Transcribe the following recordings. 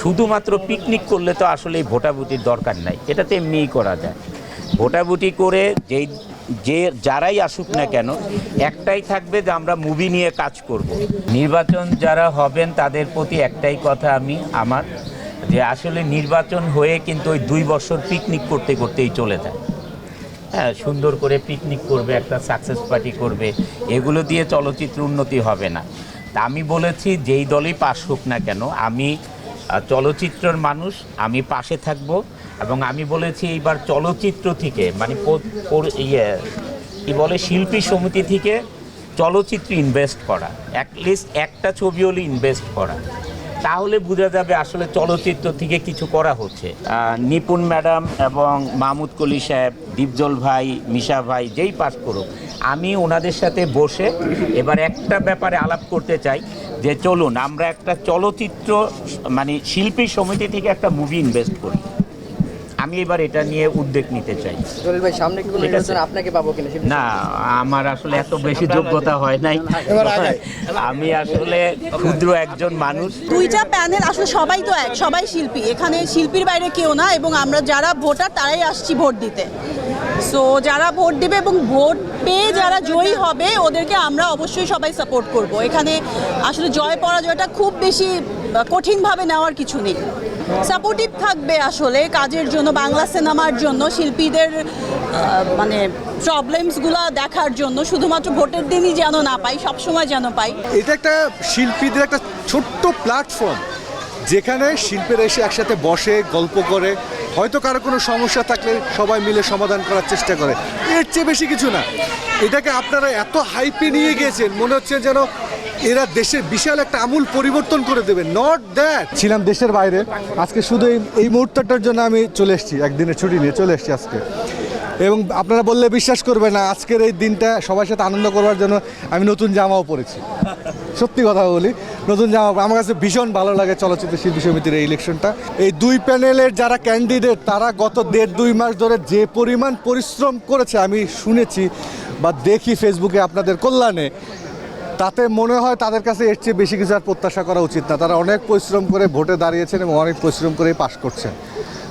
শুধুমাত্র পিকনিক করলে তো আসলে এই ভোটাভুটির দরকার নাই। এটা তো এমনিই করা যায়। ভোটাভুটি করে যেই, যে যারাই আসুক না কেন, একটাই থাকবে যে আমরা মুভি নিয়ে কাজ করব। নির্বাচন যারা হবেন তাদের প্রতি একটাই কথা আমি, আমার, যে আসলে নির্বাচন হয়ে কিন্তু ওই দুই বছর পিকনিক করতে করতেই চলে যায়। হ্যাঁ সুন্দর করে পিকনিক করবে, একটা সাকসেস পার্টি করবে, এগুলো দিয়ে চলচ্চিত্র উন্নতি হবে না। তা আমি বলেছি, যেই দলই পাশ হোক না কেন, আমি চলচ্চিত্রের মানুষ, আমি পাশে থাকব এবং আমি বলেছি এইবার চলচ্চিত্র থেকে মানে ইয়ে কী বলে, শিল্পী সমিতি থেকে চলচ্চিত্র ইনভেস্ট করা। অ্যাটলিস্ট একটা ছবি হলে ইনভেস্ট করা। তাহলে বোঝা যাবে আসলে চলচ্চিত্র থেকে কিছু করা হচ্ছে। নিপুণ ম্যাডাম এবং মাহমুদ কলি সাহেব, দীপজল ভাই, মিশা ভাই যেই পাস করুক, আমি ওনাদের সাথে বসে এবার একটা ব্যাপারে আলাপ করতে চাই যে চলুন, আমরা একটা চলচ্চিত্র মানে শিল্পী সমিতি থেকে একটা মুভি ইনভেস্ট করি। আমি এবার এটা নিয়ে উদ্যোগ নিতে চাই। ভাই সামনে কি কোনো নির্বাচন আপনাকে পাবো কিনা না আমার আসলে এত বেশি যোগ্যতা হয় নাই। আমি আসলে ক্ষুদ্র একজন মানুষ। দুইটা প্যানেল আসলে সবাই তো এক সবাই শিল্পী। এখানে শিল্পীর বাইরে কেউ না এবং আমরা যারা ভোটার তারাই আসছি ভোট দিতে। সো যারা ভোট দেবে এবং ভোট পেয়ে যারা জয়ী হবে, ওদেরকে আমরা অবশ্যই সবাই সাপোর্ট করব। এখানে আসলে জয় পরাজয়টা খুব বেশি কঠিনভাবে নেওয়ার কিছু নেই। সাপোর্টিভ থাকবে আসলে কাজের জন্য, বাংলা সিনেমার জন্য, শিল্পীদের মানে প্রবলেমসগুলো দেখার জন্য, শুধুমাত্র ভোটের দিনই যেন না পাই, সবসময় যেন পাই। এটা একটা শিল্পীদের একটা ছোট্ট প্ল্যাটফর্ম যেখানে শিল্পের এসে একসাথে বসে, গল্প করে, হয়তো কারও কোনো সমস্যা থাকলে সবাই মিলে সমাধান করার চেষ্টা করে। এর চেয়ে বেশি কিছু না। এটাকে আপনারা এত হাইপে নিয়ে গিয়েছেন, মনে হচ্ছে যেন এরা দেশের বিশাল একটা আমূল পরিবর্তন করে দেবে। নট দ্যাট ছিলাম দেশের বাইরে। আজকে শুধু এই মুহূর্তটার জন্য আমি চলে এসেছি, একদিনের ছুটি নিয়ে চলে এসেছি আজকে। এবং আপনারা বললে বিশ্বাস করবে না, আজকের এই দিনটা সবার সাথে আনন্দ করবার জন্য আমি নতুন জামাও পরেছি। সত্যি কথা বলি, নতুন জামা আমার কাছে ভীষণ ভালো লাগে চলচ্চিত্র শিল্পী সমিতির এই ইলেকশনটা এই দুই প্যানেলের যারা ক্যান্ডিডেট তারা গত দেড় দুই মাস ধরে যে পরিমাণ পরিশ্রম করেছে আমি শুনেছি বা দেখি ফেসবুকে আপনাদের কল্যাণে। তাতে মনে হয় তাদের কাছে এর চেয়ে বেশি কিছু আর প্রত্যাশা করা উচিত না। তারা অনেক পরিশ্রম করে ভোটে দাঁড়িয়েছেন এবং অনেক পরিশ্রম করে পাশ করছেন।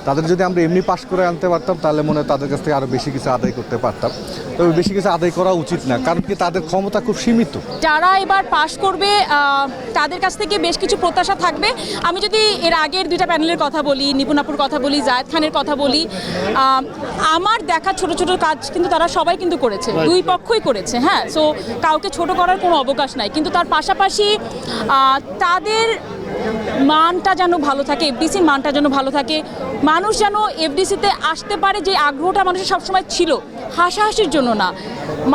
তাদের যদি আমরা এমনি পাশ করে আনতে পারতাম তাহলে মনে হয় তাদের কাছ থেকে আরও বেশি কিছু আদায় করতে পারতাম। তবে বেশি কিছু আদায় করা উচিত না কারণ কি তাদের ক্ষমতা খুব সীমিত। যারা এবার পাশ করবে তাদের কাছ থেকে বেশ কিছু প্রত্যাশা থাকবে। আমি যদি এর আগের দুইটা প্যানেলের কথা বলি নিপুণাপুর কথা বলি জায়েদ খানের কথা বলি আমার দেখা ছোট ছোট কাজ কিন্তু তারা সবাই কিন্তু করেছে দুই পক্ষই করেছে হ্যাঁ? সো কাউকে ছোট করার কোনো অবকাশ নাই। কিন্তু তার পাশাপাশি তাদের মানটা যেন ভালো থাকে এফডিসির মানটা যেন ভালো থাকে। মানুষ যেন এফডিসিতে আসতে পারে যে আগ্রহটা মানুষের সবসময় ছিল, হাসাহাসির জন্য না।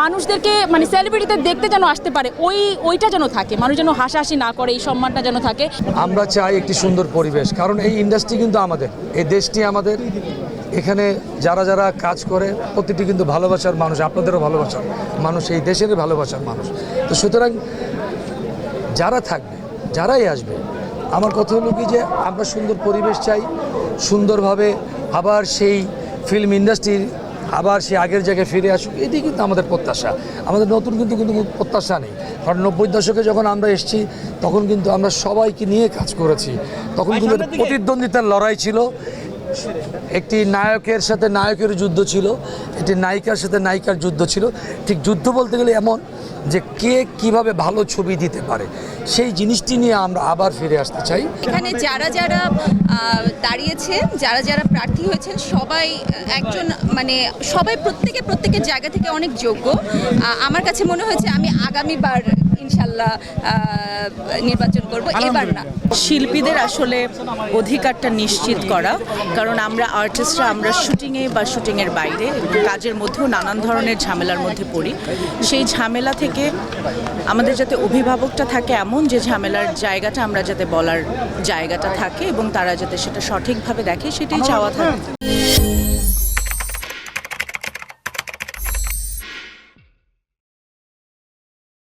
মানুষদেরকে মানে সেলিব্রিটিদের দেখতে যেন আসতে পারে, ওই, ওইটা যেন থাকে। মানুষ যেন হাসাহাসি না করে, এই সম্মানটা যেন থাকে। আমরা চাই একটি সুন্দর পরিবেশ, কারণ এই ইন্ডাস্ট্রি কিন্তু আমাদের, এই দেশটি আমাদের। এখানে যারা যারা কাজ করে, প্রতিটি কিন্তু ভালোবাসার মানুষ, আপনাদেরও ভালোবাসার মানুষ, এই দেশের ভালোবাসার মানুষ। তো সুতরাং যারা থাকবে, যারাই আসবে আমার কথা হলো কি যে আমরা সুন্দর পরিবেশ চাই সুন্দরভাবে আবার সেই ফিল্ম ইন্ডাস্ট্রির আবার সে আগের জায়গায় ফিরে আসুক এটি কিন্তু আমাদের প্রত্যাশা। আমাদের নতুন কিন্তু কিন্তু প্রত্যাশা নেই। কারণ নব্বই দশকে যখন আমরা এসেছি তখন কিন্তু আমরা সবাইকে নিয়ে কাজ করেছি। তখন কিন্তু প্রতিদ্বন্দ্বিতার লড়াই ছিল। একটি নায়কের সাথে নায়কের যুদ্ধ ছিল, একটি নায়িকার সাথে নায়িকার যুদ্ধ ছিল। ঠিক যুদ্ধ বলতে গেলে এমন যে কে কীভাবে ভালো ছবি দিতে পারে, সেই জিনিসটি নিয়ে আমরা আবার ফিরে আসতে চাই। এখানে যারা যারা দাঁড়িয়েছে যারা যারা প্রার্থী হয়েছেন, সবাই একজন মানে সবাই প্রত্যেকে প্রত্যেকের জায়গা থেকে অনেক যোগ্য। আমার কাছে মনে হয়েছে আমি আগামীবার ইনশাল্লাহ নির্বাচন করব। এবার না। শিল্পীদের আসলে অধিকারটা নিশ্চিত করা, কারণ আমরা আর্টিস্টরা আমরা শুটিংয়ে বা শুটিংয়ের বাইরে কাজের মধ্যেও নানান ধরনের ঝামেলার মধ্যে পড়ি। সেই ঝামেলা থেকে আমাদের যাতে অভিভাবকটা থাকে এমন যে ঝামেলার জায়গাটা আমরা যাতে বলার জায়গাটা থাকে এবং তারা যাতে সেটা সঠিকভাবে দেখে, সেটাই চাওয়া থাকে।